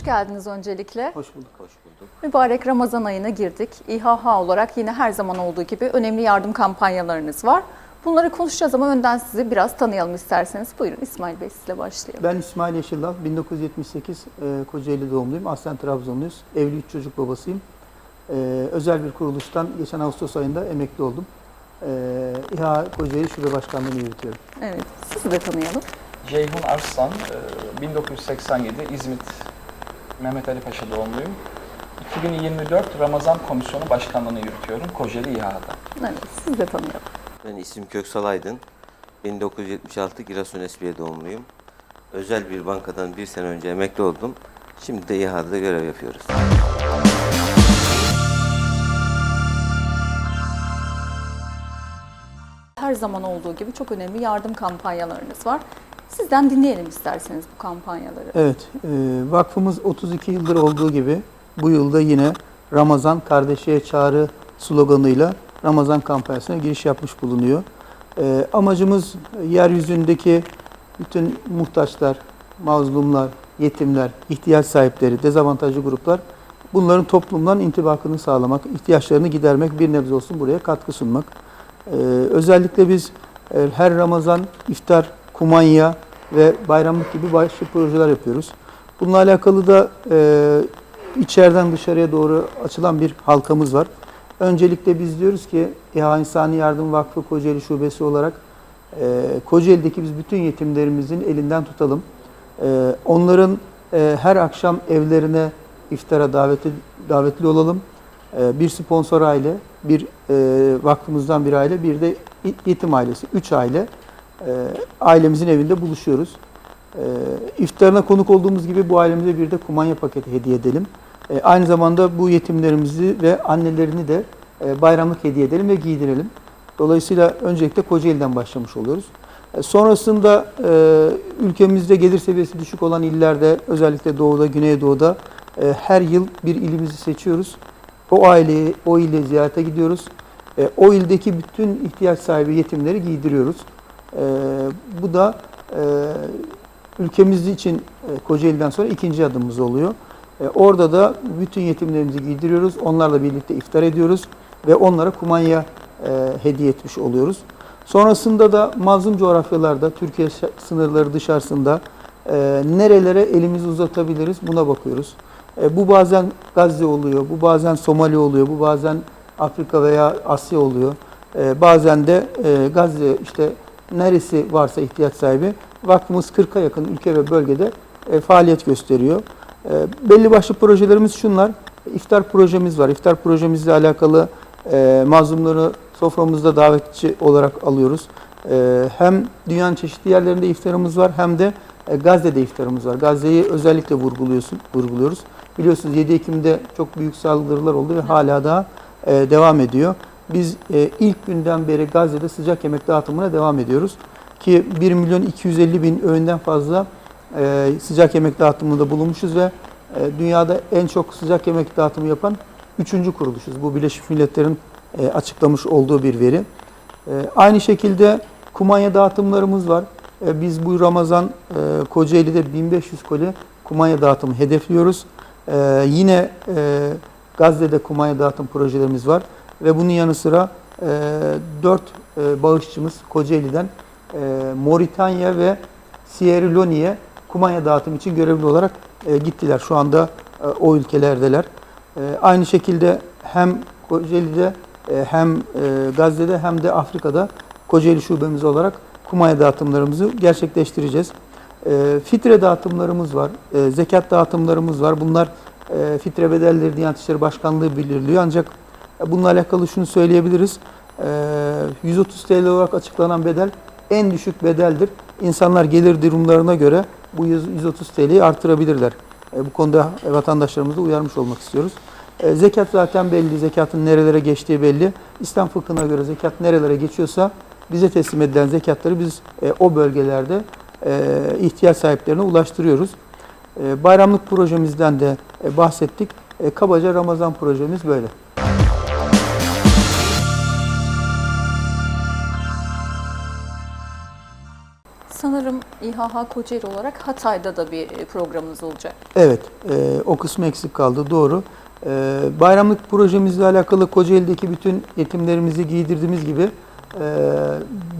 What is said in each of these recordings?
Hoş geldiniz öncelikle. Hoş bulduk. Hoş bulduk. Mübarek Ramazan ayına girdik. İHH olarak yine her zaman olduğu gibi önemli yardım kampanyalarınız var. Bunları konuşacağız ama önden sizi biraz tanıyalım isterseniz. Buyurun İsmail Bey sizle başlayalım. Ben İsmail Yeşildal, 1978 e, Kocaeli doğumluyum. Aslen Trabzonluyuz. Evli üç çocuk babasıyım. E, özel bir kuruluştan geçen Ağustos ayında emekli oldum. E, İHA Kocaeli Şube Başkanlığı'nı yürütüyorum. Evet, sizi de tanıyalım. Ceyhun Arslan, e, 1987 İzmit Mehmet Ali Paşa doğumluyum. 2024 Ramazan Komisyonu Başkanlığı'nı yürütüyorum Kocaeli İHA'da. Evet, sizi de tanıyalım. Ben isim Köksal Aydın. 1976 Giresun Esbiye doğumluyum. Özel bir bankadan bir sene önce emekli oldum. Şimdi de İHA'da görev yapıyoruz. Her zaman olduğu gibi çok önemli yardım kampanyalarınız var. Sizden dinleyelim isterseniz bu kampanyaları. Evet, e, vakfımız 32 yıldır olduğu gibi bu yılda yine Ramazan Kardeşliğe Çağrı sloganıyla Ramazan kampanyasına giriş yapmış bulunuyor. E, amacımız yeryüzündeki bütün muhtaçlar, mazlumlar, yetimler, ihtiyaç sahipleri, dezavantajlı gruplar bunların toplumdan intibakını sağlamak, ihtiyaçlarını gidermek, bir nebze olsun buraya katkı sunmak. Ee, özellikle biz e, her Ramazan iftar, kumanya ve bayramlık gibi başka projeler yapıyoruz. Bununla alakalı da e, içeriden dışarıya doğru açılan bir halkamız var. Öncelikle biz diyoruz ki İHA İnsani Yardım Vakfı Kocaeli Şubesi olarak e, Kocaeli'deki biz bütün yetimlerimizin elinden tutalım. E, onların e, her akşam evlerine iftara daveti, davetli olalım. E, bir sponsor aile, bir e, vakfımızdan bir aile, bir de yetim ailesi. Üç aile e, ailemizin evinde buluşuyoruz. E, iftarına konuk olduğumuz gibi bu ailemize bir de kumanya paketi hediye edelim. E, aynı zamanda bu yetimlerimizi ve annelerini de e, bayramlık hediye edelim ve giydirelim. Dolayısıyla öncelikle Kocaeli'den başlamış oluyoruz. E, Sonrasında e, ülkemizde gelir seviyesi düşük olan illerde özellikle doğuda, güneydoğuda e, her yıl bir ilimizi seçiyoruz. O aileyi, o ile ziyarete gidiyoruz. E, o ildeki bütün ihtiyaç sahibi yetimleri giydiriyoruz. E, bu da e, ülkemiz için e, Kocaeli'den sonra ikinci adımımız oluyor. E, orada da bütün yetimlerimizi giydiriyoruz. Onlarla birlikte iftar ediyoruz ve onlara kumanya e, hediye etmiş oluyoruz. Sonrasında da mazlum coğrafyalarda, Türkiye sınırları dışarısında e, nerelere elimizi uzatabiliriz buna bakıyoruz. E, bu bazen Gazze oluyor, bu bazen Somali oluyor, bu bazen Afrika veya Asya oluyor. E, bazen de e, Gazze işte neresi varsa ihtiyaç sahibi vakfımız 40'a yakın ülke ve bölgede e, faaliyet gösteriyor. E, belli başlı projelerimiz şunlar. İftar projemiz var. İftar projemizle alakalı e, mazlumları soframızda davetçi olarak alıyoruz. E, hem dünyanın çeşitli yerlerinde iftarımız var hem de e, Gazze'de iftarımız var. Gazze'yi özellikle vurguluyorsun, vurguluyoruz. Biliyorsunuz 7 Ekim'de çok büyük saldırılar oldu ve hala daha e, devam ediyor. Biz e, ilk günden beri Gazze'de sıcak yemek dağıtımına devam ediyoruz. Ki 1 milyon 250 bin öğünden fazla e, sıcak yemek dağıtımında bulunmuşuz ve e, dünyada en çok sıcak yemek dağıtımı yapan üçüncü kuruluşuz. Bu Birleşmiş Milletler'in açıklamış olduğu bir veri. Aynı şekilde kumanya dağıtımlarımız var. Biz bu Ramazan Kocaeli'de 1500 koli kumanya dağıtımı hedefliyoruz. Yine Gazze'de kumanya dağıtım projelerimiz var. Ve bunun yanı sıra e, 4 e, bağışçımız Kocaeli'den e, Moritanya ve Sierra Leone'ye kumanya dağıtım için görevli olarak e, gittiler. Şu anda e, o ülkelerdeler. E, aynı şekilde hem Kocaeli'de e, hem e, Gazze'de hem de Afrika'da Kocaeli şubemiz olarak kumanya dağıtımlarımızı gerçekleştireceğiz. E, fitre dağıtımlarımız var, e, zekat dağıtımlarımız var. Bunlar e, fitre bedelleri Diyanet İşleri Başkanlığı belirliyor. Ancak bununla alakalı şunu söyleyebiliriz. E, 130 TL olarak açıklanan bedel en düşük bedeldir. İnsanlar gelir durumlarına göre bu 130 TL'yi artırabilirler. E, bu konuda vatandaşlarımızı uyarmış olmak istiyoruz. E, zekat zaten belli, zekatın nerelere geçtiği belli. İslam fıkhına göre zekat nerelere geçiyorsa bize teslim edilen zekatları biz e, o bölgelerde e, ihtiyaç sahiplerine ulaştırıyoruz. E, bayramlık projemizden de e, bahsettik. E, kabaca Ramazan projemiz böyle. İHH Kocaeli olarak Hatay'da da bir e, programınız olacak. Evet, e, o kısmı eksik kaldı, doğru. E, bayramlık projemizle alakalı Kocaeli'deki bütün yetimlerimizi giydirdiğimiz gibi e,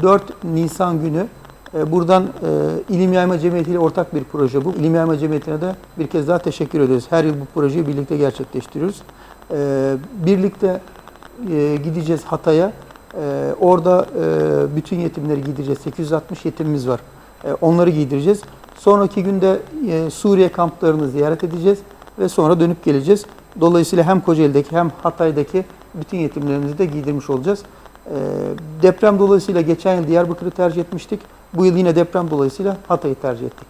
4 Nisan günü e, buradan e, İlim Yayma Cemiyeti ile ortak bir proje bu. İlim Yayma Cemiyeti'ne de bir kez daha teşekkür ediyoruz. Her yıl bu projeyi birlikte gerçekleştiriyoruz. E, birlikte e, gideceğiz Hatay'a. E, orada e, bütün yetimleri giydireceğiz. 860 yetimimiz var. E, onları giydireceğiz. Sonraki günde e, Suriye kamplarını ziyaret edeceğiz ve sonra dönüp geleceğiz. Dolayısıyla hem Kocaeli'deki hem Hatay'daki bütün yetimlerimizi de giydirmiş olacağız. E, deprem dolayısıyla geçen yıl Diyarbakır'ı tercih etmiştik. Bu yıl yine deprem dolayısıyla Hatay'ı tercih ettik.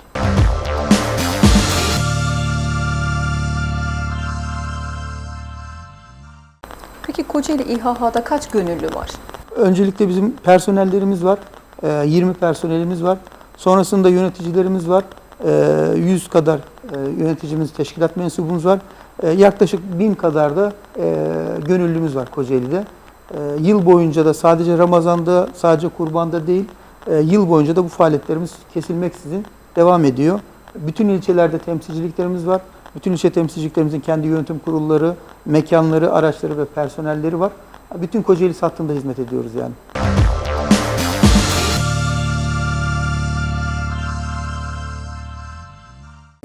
Peki Kocaeli İHH'da kaç gönüllü var? Öncelikle bizim personellerimiz var. E, 20 personelimiz var. Sonrasında yöneticilerimiz var. E, 100 kadar e, yöneticimiz, teşkilat mensubumuz var. E, yaklaşık 1000 kadar da e, gönüllümüz var Kocaeli'de. E, yıl boyunca da sadece Ramazan'da, sadece kurbanda değil, e, yıl boyunca da bu faaliyetlerimiz kesilmeksizin devam ediyor. Bütün ilçelerde temsilciliklerimiz var. Bütün ilçe temsilciliklerimizin kendi yönetim kurulları, mekanları, araçları ve personelleri var. Bütün Kocaeli hattında hizmet ediyoruz yani.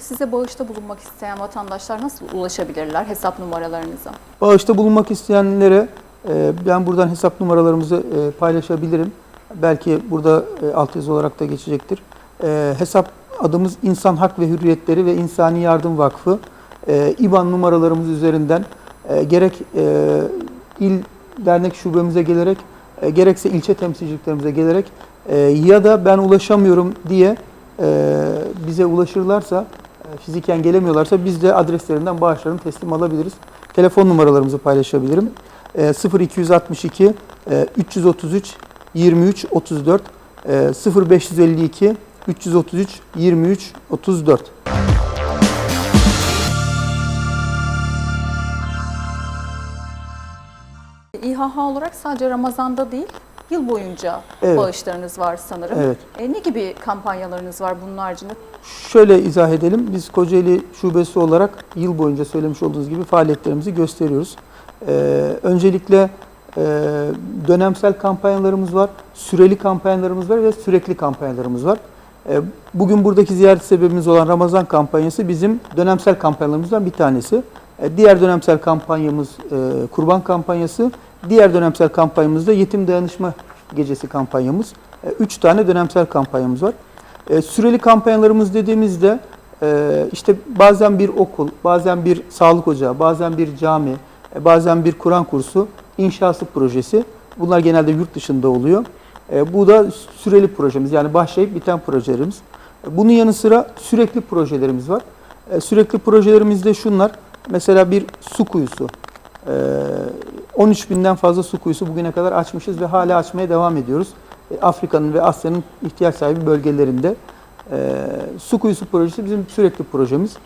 Size bağışta bulunmak isteyen vatandaşlar nasıl ulaşabilirler hesap numaralarınıza? Bağışta bulunmak isteyenlere e, ben buradan hesap numaralarımızı e, paylaşabilirim. Belki burada e, altyazı olarak da geçecektir. Hesap adımız İnsan Hak ve Hürriyetleri ve İnsani Yardım Vakfı. İBAN numaralarımız üzerinden gerek il dernek şubemize gelerek gerekse ilçe temsilciliklerimize gelerek ya da ben ulaşamıyorum diye bize ulaşırlarsa fiziken gelemiyorlarsa biz de adreslerinden bağışlarını teslim alabiliriz. Telefon numaralarımızı paylaşabilirim. E, 0262 e, 333 23 34 e, 0552 333 23 34 İHH olarak sadece Ramazan'da değil, yıl boyunca Evet. bağışlarınız var sanırım. Evet. E, ne gibi kampanyalarınız var bunun haricinde? Şöyle izah edelim. Biz Kocaeli Şubesi olarak yıl boyunca söylemiş olduğunuz gibi faaliyetlerimizi gösteriyoruz. Ee, öncelikle e, dönemsel kampanyalarımız var, süreli kampanyalarımız var ve sürekli kampanyalarımız var. Ee, bugün buradaki ziyaret sebebimiz olan Ramazan kampanyası bizim dönemsel kampanyalarımızdan bir tanesi. Ee, diğer dönemsel kampanyamız e, Kurban kampanyası. Diğer dönemsel kampanyamız da Yetim Dayanışma Gecesi kampanyamız. Ee, üç tane dönemsel kampanyamız var. E, süreli kampanyalarımız dediğimizde e, işte bazen bir okul, bazen bir sağlık ocağı, bazen bir cami, e, bazen bir Kur'an kursu inşası projesi. Bunlar genelde yurt dışında oluyor. E, bu da süreli projemiz yani başlayıp biten projelerimiz. E, bunun yanı sıra sürekli projelerimiz var. E, sürekli projelerimizde şunlar. Mesela bir su kuyusu. E, 13 binden fazla su kuyusu bugüne kadar açmışız ve hala açmaya devam ediyoruz. E, Afrika'nın ve Asya'nın ihtiyaç sahibi bölgelerinde. E, su kuyusu projesi bizim sürekli projemiz.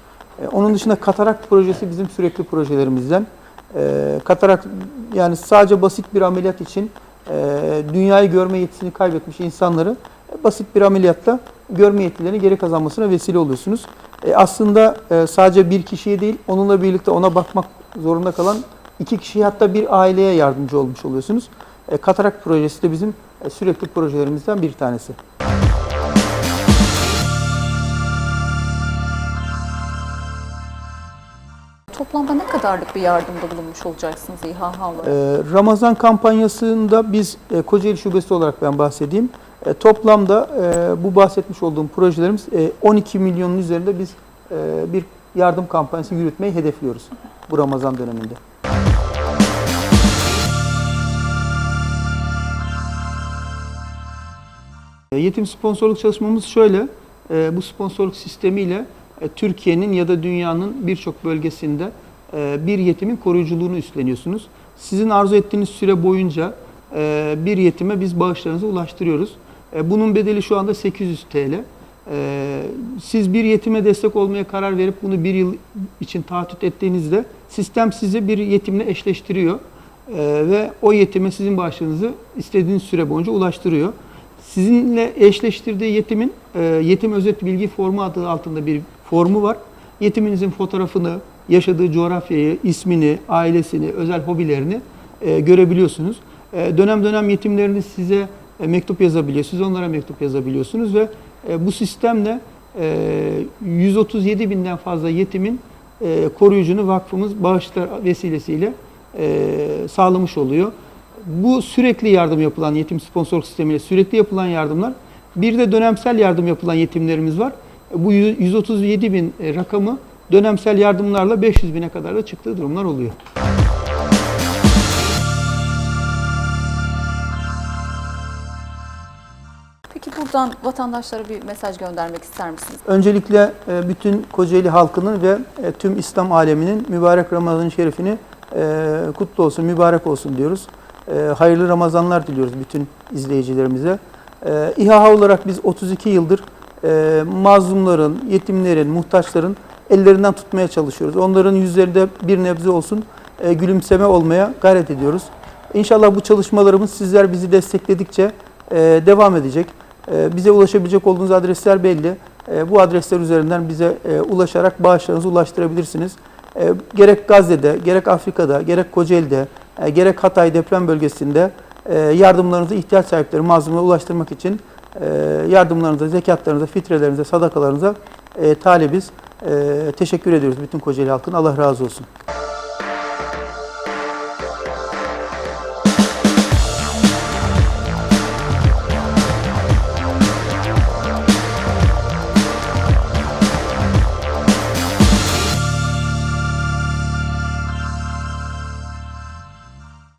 E, onun dışında katarak projesi bizim sürekli projelerimizden. Katarak yani sadece basit bir ameliyat için dünyayı görme yetisini kaybetmiş insanları basit bir ameliyatla görme yetilerini geri kazanmasına vesile oluyorsunuz. Aslında sadece bir kişiye değil, onunla birlikte ona bakmak zorunda kalan iki kişiye hatta bir aileye yardımcı olmuş oluyorsunuz. E, katarak projesi de bizim e, sürekli projelerimizden bir tanesi. Toplamda ne kadarlık bir yardımda bulunmuş olacaksınız olarak? Ee, Ramazan kampanyasında biz e, Kocaeli Şubesi olarak ben bahsedeyim. E, Toplamda e, bu bahsetmiş olduğum projelerimiz e, 12 milyonun üzerinde biz e, bir yardım kampanyası yürütmeyi hedefliyoruz bu Ramazan döneminde. Yetim sponsorluk çalışmamız şöyle. e, Bu sponsorluk sistemiyle e, Türkiye'nin ya da dünyanın birçok bölgesinde e, bir yetimin koruyuculuğunu üstleniyorsunuz. Sizin arzu ettiğiniz süre boyunca e, bir yetime biz bağışlarınızı ulaştırıyoruz. E, Bunun bedeli şu anda 800 TL. E, Siz bir yetime destek olmaya karar verip bunu bir yıl için taahhüt ettiğinizde sistem sizi bir yetimle eşleştiriyor. E, Ve o yetime sizin bağışlarınızı istediğiniz süre boyunca ulaştırıyor. Sizinle eşleştirdiği yetimin e, yetim özet bilgi formu adı altında bir formu var. Yetiminizin fotoğrafını, yaşadığı coğrafyayı, ismini, ailesini, özel hobilerini e, görebiliyorsunuz. E, dönem dönem yetimleriniz size e, mektup yazabiliyor. Siz onlara mektup yazabiliyorsunuz ve e, bu sistemle e, 137 binden fazla yetimin e, koruyucunu vakfımız bağışlar vesilesiyle e, sağlamış oluyor. Bu sürekli yardım yapılan yetim sponsorluk sistemiyle sürekli yapılan yardımlar. Bir de dönemsel yardım yapılan yetimlerimiz var. Bu 137 bin e, rakamı dönemsel yardımlarla 500 bine kadar da çıktığı durumlar oluyor. Peki buradan vatandaşlara bir mesaj göndermek ister misiniz? Öncelikle e, bütün Kocaeli halkının ve e, tüm İslam aleminin mübarek Ramazan-ı Şerifini kutlu olsun, mübarek olsun diyoruz. E, Hayırlı Ramazanlar diliyoruz bütün izleyicilerimize. E, İHA olarak biz 32 yıldır e, mazlumların, yetimlerin, muhtaçların ellerinden tutmaya çalışıyoruz. Onların yüzlerinde bir nebze olsun e, gülümseme olmaya gayret ediyoruz. İnşallah bu çalışmalarımız sizler bizi destekledikçe e, devam edecek. E, bize ulaşabilecek olduğunuz adresler belli. Bu adresler üzerinden bize ulaşarak bağışlarınızı ulaştırabilirsiniz. Gerek Gazze'de, gerek Afrika'da, gerek Kocaeli'de, e, gerek Hatay deprem bölgesinde e, yardımlarınızı ihtiyaç sahipleri mazlumlara ulaştırmak için e, yardımlarınıza, zekatlarınıza, fitrelerinize, sadakalarınıza e, talibiz. E, teşekkür ediyoruz bütün Kocaeli halkına. Allah razı olsun.